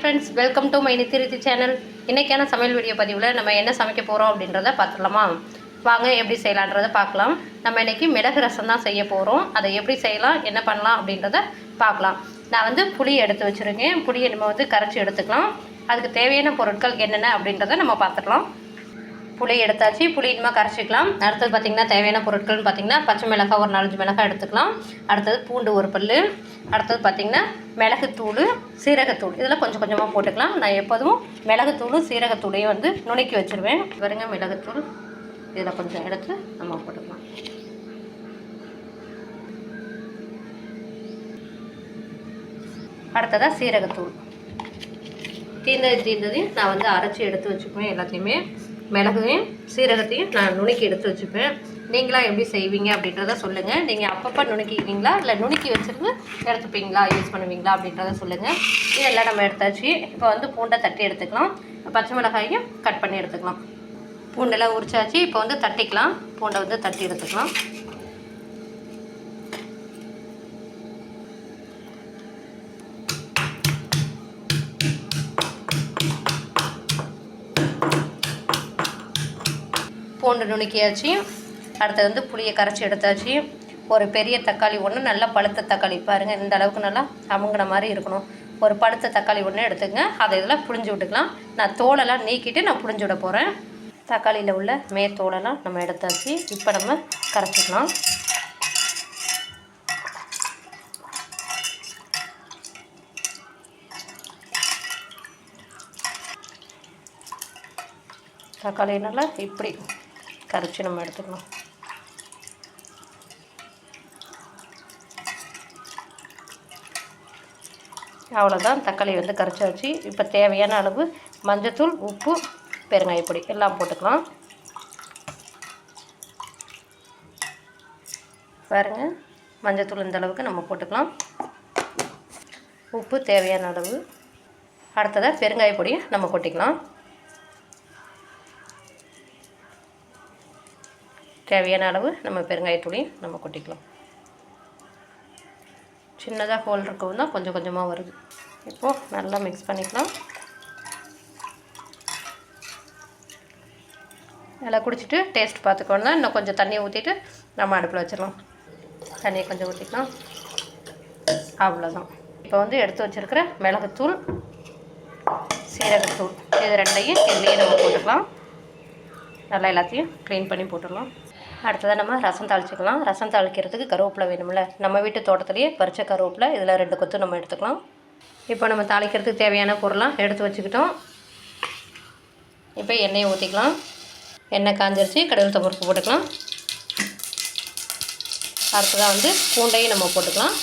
Friends welcome to my நித்திருத்தி channel இன்றைக்கான சமையல் வீடியோ பதிவில் நம்ம என்ன சமைக்க போகிறோம் அப்படின்றத பார்த்துடலாமா? வாங்க எப்படி செய்யலான்றதை பார்க்கலாம். நம்ம இன்றைக்கி மிளகு ரசம் தான் செய்ய போகிறோம் அதை எப்படி செய்யலாம் என்ன பண்ணலாம் அப்படின்றத பார்க்கலாம். நான் வந்து புளி எடுத்து வச்சுருக்கேன். புளியை நம்ம வந்து கரைச்சி எடுத்துக்கலாம். அதுக்கு தேவையான பொருட்கள் என்னென்ன அப்படின்றத நம்ம பார்த்துக்கலாம் புளி எடுத்தாச்சு. புளி இனிமேல் கரைச்சிக்கலாம். அடுத்தது பார்த்திங்கன்னா தேவையான பொருட்கள்னு பார்த்திங்கன்னா பச்சை மிளகாய் ஒரு நாலஞ்சு மிளகாய் எடுத்துக்கலாம். அடுத்தது பூண்டு ஒரு பல் அடுத்தது பார்த்திங்கன்னா மிளகுத்தூள் சீரகத்தூள். இதெல்லாம் கொஞ்சம் கொஞ்சமாக போட்டுக்கலாம். நான் எப்போதும் மிளகுத்தூளும் சீரகத்தூளையும் வந்து நுணுக்கி வச்சுருவேன். பாருங்க மிளகுத்தூள். இதில் கொஞ்சம் எடுத்து நம்ம போட்டுக்கலாம். அடுத்ததாக சீரகத்தூள். தீர்ந்தது தீர்ந்ததையும் நான் வந்து அரைச்சி எடுத்து வச்சுக்குவேன் எல்லாத்தையுமே. மிளகையும் சீரகத்தையும் நான் நுணுக்கி எடுத்து வச்சுப்பேன். நீங்களாம் எப்படி செய்வீங்க அப்படின்றத சொல்லுங்கள் நீங்கள் அப்பப்போ நுணுக்கிக்குவீங்களா இல்லை நுணுக்கி வச்சுருந்து எடுத்துப்பீங்களா? யூஸ் பண்ணுவீங்களா? அப்படின்றத சொல்லுங்கள் இதெல்லாம் நம்ம எடுத்தாச்சு. இப்போ வந்து பூண்டை தட்டி எடுத்துக்கலாம். பச்சை மிளகாயும் கட் பண்ணி எடுத்துக்கலாம். பூண்டெல்லாம் உரிச்சாச்சு. இப்போ வந்து தட்டிக்கலாம். பூண்டை வந்து தட்டி எடுத்துக்கலாம். பூண்டு நுணுக்கியாச்சு. அடுத்தது வந்து புளியை கரைச்சி எடுத்தாச்சு. ஒரு பெரிய தக்காளி ஒன்று நல்லா பழுத்த தக்காளி. பாருங்கள் இந்த அளவுக்கு நல்லா அமுங்கின மாதிரி இருக்கணும். ஒரு பழுத்த தக்காளி ஒன்று எடுத்துங்க அதை இதெல்லாம் புழிஞ்சு விட்டுக்கலாம். நான் தோலெல்லாம் நீக்கிட்டு நான் புழிஞ்சு விட போகிறேன் தக்காளியில் உள்ள மே தோலெல்லாம் நம்ம எடுத்தாச்சு. இப்போ நம்ம கரைச்சிக்கலாம் தக்காளி நல்லா இப்படி கரைச்சி நம்ம எடுத்துக்கலாம் அவ்வளோதான் தக்காளி வந்து கரைச்சாச்சு இப்போ தேவையான அளவு மஞ்சத்தூள் உப்பு பெருங்காயப்பொடி எல்லாம் போட்டுக்கலாம். பாருங்க மஞ்சத்தூள் இந்த அளவுக்கு நம்ம போட்டுக்கலாம். உப்பு தேவையான அளவு. அடுத்ததாக பெருங்காய பொடியை நம்ம கொட்டிக்கலாம். தேவையான அளவு நம்ம பெருங்காயத்தூளையும் நம்ம கொட்டிக்கலாம். சின்னதாக ஹோல் இருக்கவும் தான் கொஞ்சம் கொஞ்சமாக வருது. இப்போது நல்லா மிக்ஸ் பண்ணிக்கலாம். நல்லா குடிச்சிட்டு டேஸ்ட் பார்த்துக்கோன்னா இன்னும் கொஞ்சம் தண்ணியை ஊற்றிட்டு நம்ம அடுப்பில் வச்சிடலாம். தண்ணியை கொஞ்சம் ஊற்றிக்கலாம் அவ்வளோதான் இப்போ வந்து எடுத்து வச்சுருக்கிற மிளகுத்தூள் சீரகத்தூள் இது ரெண்டையும் இதுலேயே நம்ம போட்டுக்கலாம். நல்லா எல்லாத்தையும் க்ளீன் பண்ணி போட்டுடலாம். அடுத்ததாக நம்ம ரசம் தாளிச்சிக்கலாம். ரசம் தாளிக்கிறதுக்கு கருவேப்பிலை வேணும்ல. நம்ம வீட்டு தோட்டத்துலேயே பறித்த கருவேப்பிலை இதில் ரெண்டு கொத்து நம்ம எடுத்துக்கலாம். இப்போ நம்ம தாளிக்கிறதுக்கு தேவையான பொருளாக எடுத்து வச்சுக்கிட்டோம். இப்போ எண்ணெயை ஊற்றிக்கலாம் எண்ணெய் காஞ்சிருச்சு கடவுள் பருப்பு போட்டுக்கலாம். அடுத்ததாக வந்து பூண்டையும் நம்ம போட்டுக்கலாம்.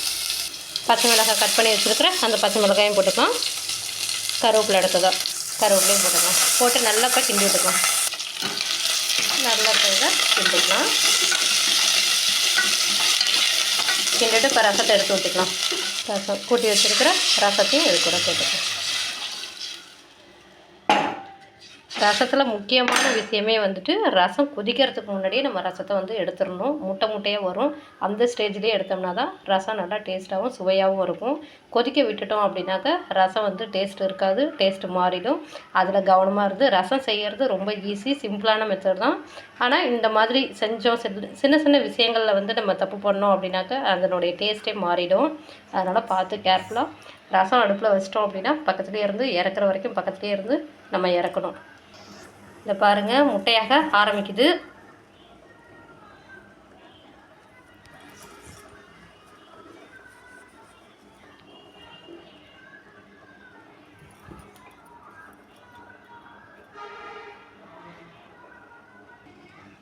பச்சை மிளகாய் கட் பண்ணி வச்சுருக்கிற அந்த பச்சை மிளகாயும் போட்டுக்கலாம். கருவேப்பிலை எடுத்ததாக கருவேப்பிலையும் போட்டுக்கலாம். போட்டு நல்லா இப்போ கிண்டி விட்டுக்கலாம். நல்லா இதை கிண்டிக்கலாம். கிண்டிட்டு இப்போ ரசத்தை எடுத்து ஊற்றிக்கலாம் ரசம் கூட்டி வச்சுருக்கிற ரசத்தையும் இது கூட போட்டுக்கலாம். ரசத்தில் முக்கியமான விஷயமே வந்துட்டு ரசம் கொதிக்கிறதுக்கு முன்னாடியே நம்ம ரசத்தை வந்து எடுத்துடணும். முட்டை முட்டையாக வரும். அந்த ஸ்டேஜ்லேயே எடுத்தோம்னா தான் ரசம் நல்லா டேஸ்ட்டாகவும் சுவையாகவும் இருக்கும். கொதிக்க விட்டுட்டோம் அப்படின்னாக்க ரசம் வந்து டேஸ்ட் இருக்காது டேஸ்ட் மாறிடும். அதில் கவனமாக இருந்து ரசம் செய்கிறது ரொம்ப ஈஸி சிம்பிளான மெத்தட் தான். ஆனால் இந்த மாதிரி செஞ்சோம் சின்ன சின்ன விஷயங்களில் வந்து நம்ம தப்பு பண்ணோம் அப்படின்னாக்க அதனுடைய டேஸ்ட்டே மாறிடும். அதனால் பார்த்து கேர்ஃபுல்லாக ரசம் அடுப்பில் வச்சிட்டோம் அப்படின்னா பக்கத்துலேயே இருந்து இறக்குற வரைக்கும் பக்கத்துலேயே இருந்து நம்ம இறக்கணும். இந்த பாருங்கள் முட்டையாக ஆரம்பிக்குது.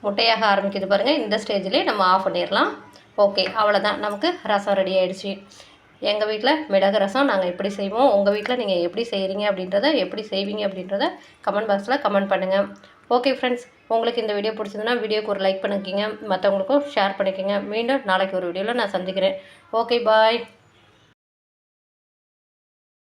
முட்டையாக ஆரம்பிக்குது பாருங்கள் இந்த ஸ்டேஜ்லேயே நம்ம ஆஃப் பண்ணிடலாம். ஓகே அவ்வளோதான் நமக்கு ரசம் ரெடி ஆகிடுச்சி எங்கள் வீட்டில் மிளகு ரசம் நாங்கள் எப்படி செய்வோம் உங்கள் வீட்டில் நீங்கள் எப்படி செய்கிறீங்க அப்படின்றத எப்படி செய்வீங்க அப்படின்றத கமெண்ட் பாக்ஸில் கமெண்ட் பண்ணுங்கள் ஓகே ஃப்ரெண்ட்ஸ் உங்களுக்கு இந்த வீடியோ பிடிச்சதுன்னா வீடியோக்கு ஒரு லைக் பண்ணிக்கிங்க மற்றவங்களுக்கும் ஷேர் பண்ணிக்கோங்க. மீண்டும் நாளைக்கு ஒரு வீடியோவில் நான் சந்திக்கிறேன். Okay bye